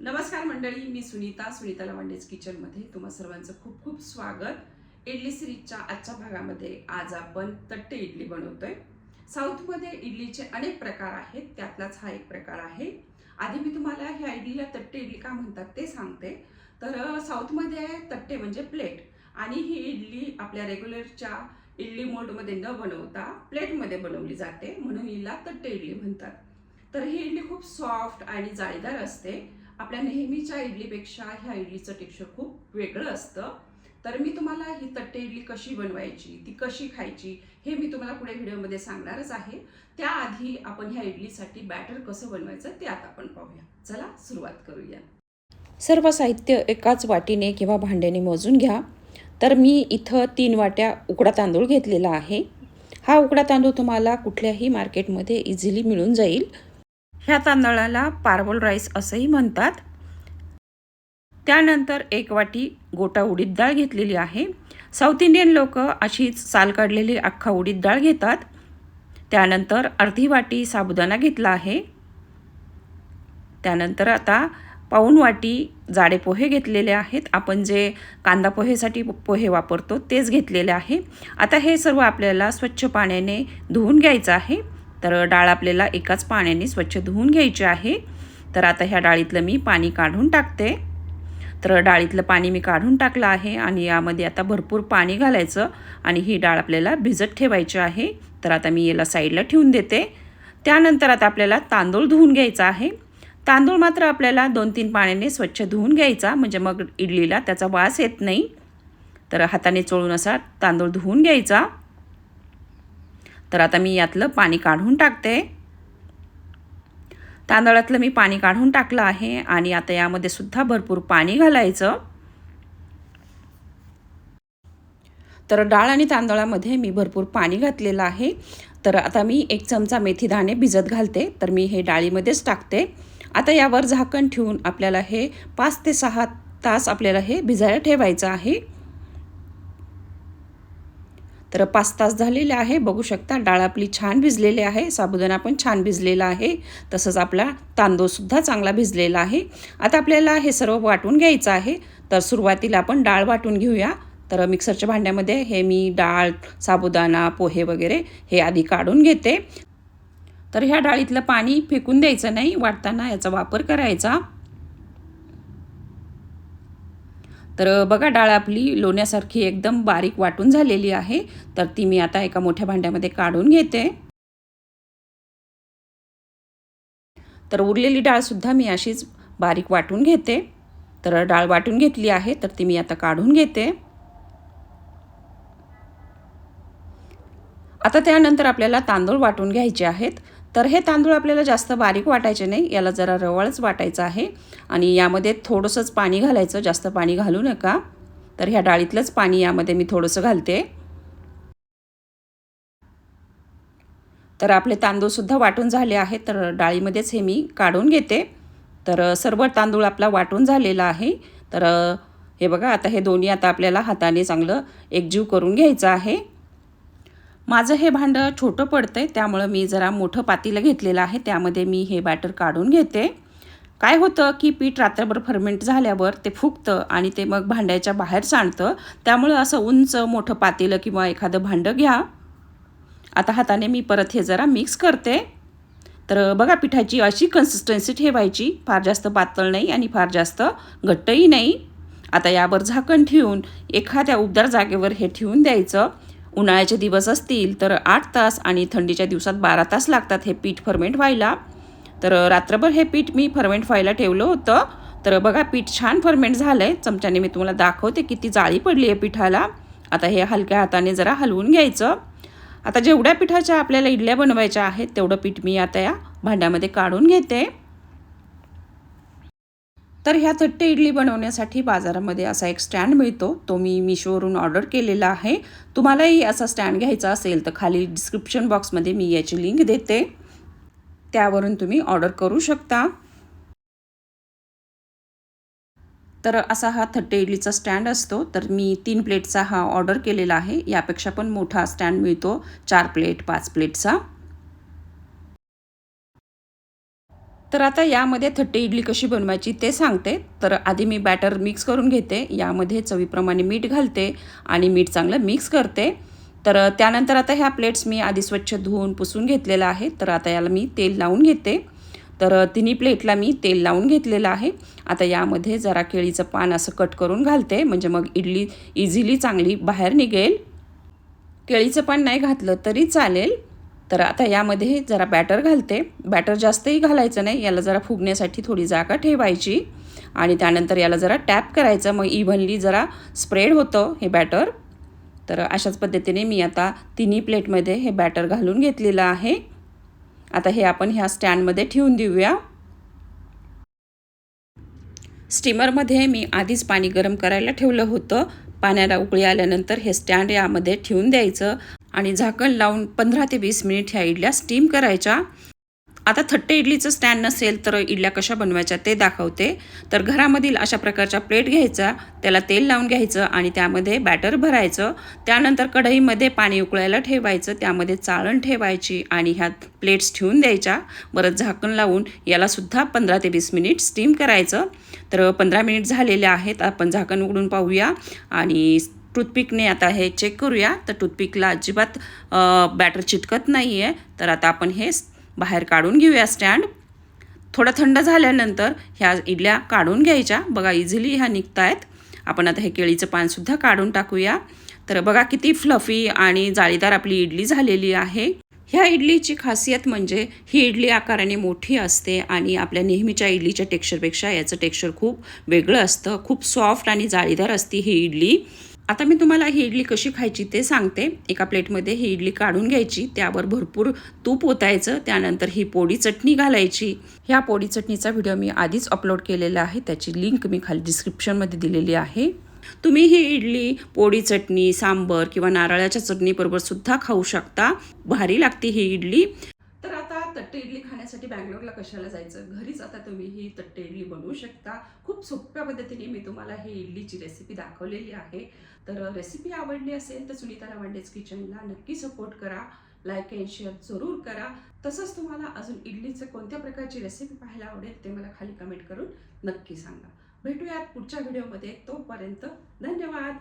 नमस्कार मंडळी मी सुनीता सुनीता लवांडेज किचनमध्ये तुम्हा सर्वांचं खूप खूप स्वागत. इडली सिरीजच्या आजच्या भागामध्ये आज आपण तट्टे इडली बनवतोय. साऊथमध्ये इडलीचे अनेक प्रकार आहेत त्यातलाच हा एक प्रकार आहे. आधी मी तुम्हाला ह्या इडलीला तट्टे इडली का म्हणतात ते सांगते. तर साऊथमध्ये तट्टे म्हणजे प्लेट आणि ही इडली आपल्या रेग्युलरच्या इडली मोल्डमध्ये न बनवता प्लेटमध्ये बनवली जाते म्हणून हिला तट्टे इडली म्हणतात. तर ही इडली खूप सॉफ्ट आणि जाळीदार असते. आपल्या नेहमीच्या इडलीपेक्षा ह्या इडलीचं टेक्स्चर खूप वेगळं असतं. तर मी तुम्हाला ही तट्टे इडली कशी बनवायची ती कशी खायची हे मी तुम्हाला पुढे व्हिडिओमध्ये सांगणारच आहे. त्याआधी आपण ह्या इडलीसाठी बॅटर कसं बनवायचं ते आता आपण पाहूया. चला सुरुवात करूया. सर्व साहित्य एकाच वाटीने किंवा भांड्याने मोजून घ्या. तर मी इथं तीन वाट्या उकडा तांदूळ घेतलेला आहे. हा उकडा तांदूळ तुम्हाला कुठल्याही मार्केटमध्ये इझिली मिळून जाईल. ह्या तांदळाला पार्वल राईस असंही म्हणतात. त्यानंतर एक वाटी गोटा उडीद डाळ घेतलेली आहे. साऊथ इंडियन लोक अशीच साल काढलेली अख्खा उडीद डाळ घेतात. त्यानंतर अर्धी वाटी साबुदाणा घेतला आहे. त्यानंतर आता पाऊण वाटी जाडे पोहे घेतलेले आहेत. आपण जे कांदा पोहेसाठी पोहे वापरतो तेच घेतलेले आहे. आता हे सर्व आपल्याला स्वच्छ पाण्याने धुवून घ्यायचं आहे. तर डाळ आपल्याला एकाच पाण्याने स्वच्छ धुवून घ्यायची आहे. तर आता ह्या डाळीतलं मी पाणी काढून टाकते. तर डाळीतलं पाणी मी काढून टाकलं आहे आणि यामध्ये आता भरपूर पाणी घालायचं आणि ही डाळ आपल्याला भिजत ठेवायची आहे. तर आता मी याला साईडला ठेवून देते. त्यानंतर आता आपल्याला तांदूळ धुवून घ्यायचा आहे. तांदूळ मात्र आपल्याला दोन तीन पाण्याने स्वच्छ धुवून घ्यायचा म्हणजे मग इडलीला त्याचा वास येत नाही. तर हाताने चोळून असा तांदूळ धुवून घ्यायचा. तर आता मी यातलं पाणी काढून टाकते. तांदळातलं मी पाणी काढून टाकलं आहे आणि आता यामध्ये सुद्धा भरपूर पाणी घालायचं. तर डाळ आणि तांदळामध्ये मी भरपूर पाणी घातलेलं आहे. तर आता मी एक चमचा मेथी दाणे भिजत घालते. तर मी हे डाळीमध्येच टाकते. आता यावर झाकण ठेवून आपल्याला हे पाच ते सहा तास आपल्याला हे भिजायला ठेवायचं आहे. तर पाच तास झालेले आहे. बघू शकता डाळ आपली छान भिजलेली आहे. साबुदाणा पण छान भिजलेला आहे. तसंच आपला तांदूळसुद्धा चांगला भिजलेला आहे. आता आपल्याला हे सर्व वाटून घ्यायचं आहे. तर सुरुवातीला आपण डाळ वाटून घेऊया. तर मिक्सरच्या भांड्यामध्ये हे मी डाळ साबुदाणा पोहे वगैरे हे आधी काढून घेते. तर ह्या डाळीतलं पाणी फेकून द्यायचं नाही. वाटताना याचा वापर करायचा. तर बघा डाळ आपली लोण्यासारखी एकदम बारीक वाटून झालेली आहे. तर ती मी आता एका मोठ्या भांड्यामध्ये काढून घेते. तर उरलेली डाळसुद्धा मी अशीच बारीक वाटून घेते. तर डाळ वाटून घेतली आहे तर ती मी आता काढून घेते. आता त्यानंतर आपल्याला तांदूळ वाटून घ्यायचे आहेत. तर हे तांदूळ आपल्याला जास्त बारीक वाटायचे नाही याला जरा रवळच वाटायचं आहे. आणि यामध्ये थोडंसंच पाणी घालायचं जास्त पाणी घालू नका. तर ह्या डाळीतलंच पाणी यामध्ये मी थोडंसं घालते. तर आपले तांदूळसुद्धा वाटून झाले आहेत तर डाळीमध्येच हे मी काढून घेते. तर सर्व तांदूळ आपला वाटून झालेला आहे. तर हे बघा आता हे दोन्ही आता आपल्याला हाताने चांगलं एकजीव करून घ्यायचं आहे. माझं हे भांडं छोटं पडतं आहे त्यामुळं मी जरा मोठं पातीलं घेतलेलं आहे त्यामध्ये मी हे बॅटर काढून घेते. काय होतं की पीठ रात्रभर फर्मेंट झाल्यावर ते फुगतं आणि ते मग भांड्याच्या बाहेर सांडतं. त्यामुळं असं उंच मोठं पातेलं किंवा एखादं भांडं घ्या. आता हाताने मी परत हे जरा मिक्स करते. तर बघा पिठाची अशी कन्सिस्टन्सी ठेवायची. फार जास्त पातळ नाही आणि फार जास्त घट्टही नाही. आता यावर झाकण ठेवून एखाद्या उबदार जागेवर हे ठेवून द्यायचं. उन्हाळ्याचे दिवस असतील तर आठ तास आणि थंडीच्या दिवसात बारा तास लागतात हे पीठ फर्मेंट व्हायला. तर रात्रभर हे पीठ मी फर्मेंट व्हायला ठेवलं होतं. तर बघा पीठ छान फर्मेंट झालं आहे चमच्याने मी तुम्हाला दाखवते किती जाळी पडली आहे पिठाला. आता हे हलक्या हाताने जरा हलवून घ्यायचं. आता जेवढ्या पिठाच्या आपल्याला इडल्या बनवायच्या आहेत तेवढं पीठ मी आता या भांड्यामध्ये काढून घेते. तर ह्या थट्टे इडली बनवण्यासाठी बाजारामध्ये असा एक स्टँड मिळतो. तो मी मिशोवरून ऑर्डर केलेला आहे. तुम्हालाही असा स्टँड घ्यायचा असेल तर खाली डिस्क्रिप्शन बॉक्समध्ये मी याची लिंक देते. त्यावरून तुम्ही ऑर्डर करू शकता. तर असा हा थट्टे इडलीचा स्टँड असतो. तर मी तीन प्लेटचा हा ऑर्डर केलेला आहे. यापेक्षा पण मोठा स्टँड मिळतो. चार प्लेट पाच प्लेटचा. तर आता यामध्ये थट्टी इडली कशी बनवायची ते सांगते. तर आधी मी बॅटर मिक्स करून घेते. यामध्ये चवीप्रमाणे मीठ घालते आणि मीठ चांगलं मिक्स करते. तर त्यानंतर आता ह्या प्लेट्स मी आधी स्वच्छ धुवून पुसून घेतलेलं आहे. तर आता याला मी तेल लावून घेते. तर तिन्ही प्लेटला मी तेल लावून घेतलेलं आहे. आता यामध्ये जरा केळीचं पान असं कट करून घालते. म्हणजे मग इडली इझिली चांगली बाहेर निघेल. केळीचं पान नाही घातलं तरी चालेल. तर आता यामध्ये जरा बॅटर घालते. बॅटर जास्तही घालायचं नाही. याला जरा फुगण्यासाठी थोडी जागा ठेवायची. आणि त्यानंतर याला जरा टॅप करायचं. मग इव्हनली जरा स्प्रेड होतं हे बॅटर तर अशाच पद्धतीने मी आता तिन्ही प्लेटमध्ये हे बॅटर घालून घेतलेलं आहे. आता हे आपण ह्या स्टँडमध्ये ठेवून देऊया. स्टीमरमध्ये मी आधीच पाणी गरम करायला ठेवलं होतं. पाण्याला उकळी आल्यानंतर हे स्टँड यामध्ये ठेवून द्यायचं आणि झाकण लावून पंधरा ते वीस मिनिट ह्या इडल्या स्टीम करायच्या. आता थट्टे इडलीचं स्टँड नसेल तर इडल्या कशा बनवायच्या ते दाखवते. तर घरामधील अशा प्रकारच्या प्लेट घ्यायचा त्याला तेल लावून घ्यायचं आणि त्यामध्ये बॅटर भरायचं. त्यानंतर कढईमध्ये पाणी उकळायला ठेवायचं त्यामध्ये चाळण ठेवायची आणि ह्या प्लेट्स ठेवून द्यायच्या. बरं झाकण लावून यालासुद्धा पंधरा ते वीस मिनिट स्टीम करायचं. तर पंधरा मिनिट झालेले आहेत आपण झाकण उघडून पाहूया. आणि टूथपिकने आता हे चेक करूया. तर टूथपिकला अजिबात बॅटर चिटकत नाही आहे तर आता आपण हे बाहेर काढून घेऊया स्टँड. थोडं थंड झाल्यानंतर ह्या इडल्या काढून घ्यायच्या. बघा इझिली ह्या निघत आहेत आपण आता हे केळीचं पानसुद्धा काढून टाकूया. तर बघा किती फ्लफी आणि जाळीदार आपली इडली झालेली आहे. ह्या इडलीची खासियत म्हणजे ही इडली आकाराने मोठी असते आणि आपल्या नेहमीच्या इडलीच्या टेक्स्चरपेक्षा याचं टेक्स्चर खूप वेगळं असतं. खूप सॉफ्ट आणि जाळीदार असते ही इडली. आता मी तुम्हाला ही इडली कशी खायची ते सांगते. एका प्लेटमध्ये ही इडली काढून घ्यायची त्यावर भरपूर तूप ओतायचं त्यानंतर ही पोळी चटणी घालायची. ह्या पोळी चटणीचा व्हिडिओ मी आधीच अपलोड केलेला आहे त्याची लिंक मी खाली डिस्क्रिप्शनमध्ये दिलेली आहे. तुम्ही ही इडली पोळी चटणी सांबर किंवा नारळाच्या चटणीबरोबर सुद्धा खाऊ शकता. भारी लागते ही इडली. तट्टे इडली खाण्यासाठी बँगलोरला कशाला जायचं? घरीच आता तुम्ही ही तट्टे इडली बनवू शकता. खूप सोप्या पद्धतीने मी तुम्हाला ही इडलीची रेसिपी दाखवलेली आहे. तर रेसिपी आवडली असेल तर सुनीता रवांडेज किचनला नक्की सपोर्ट करा. लाईक अँड शेअर जरूर करा. तसंच तुम्हाला अजून इडलीचं कोणत्या प्रकारची रेसिपी पाहायला आवडेल ते मला खाली कमेंट करून नक्की सांगा. भेटूयात पुढच्या व्हिडिओमध्ये तोपर्यंत धन्यवाद!